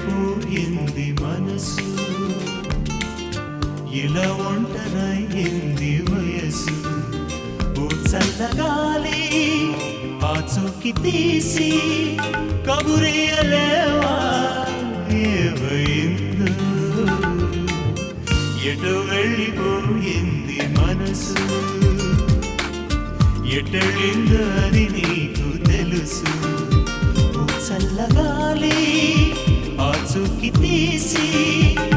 వెళ్ళిపోయింది మనసు? ఇలా ఒంటరయ్యింది వయసు ఓ చల్లగాలి ఆ చూకి తీసి కబురియలేవా ఏమైందో? ఎటు వెళ్ళిపోయింది మనసు? ఎటెళ్ళిందో అది నీకు తెలుసు. చల్లగా చల్లగాలి ఆ చూకి తీసి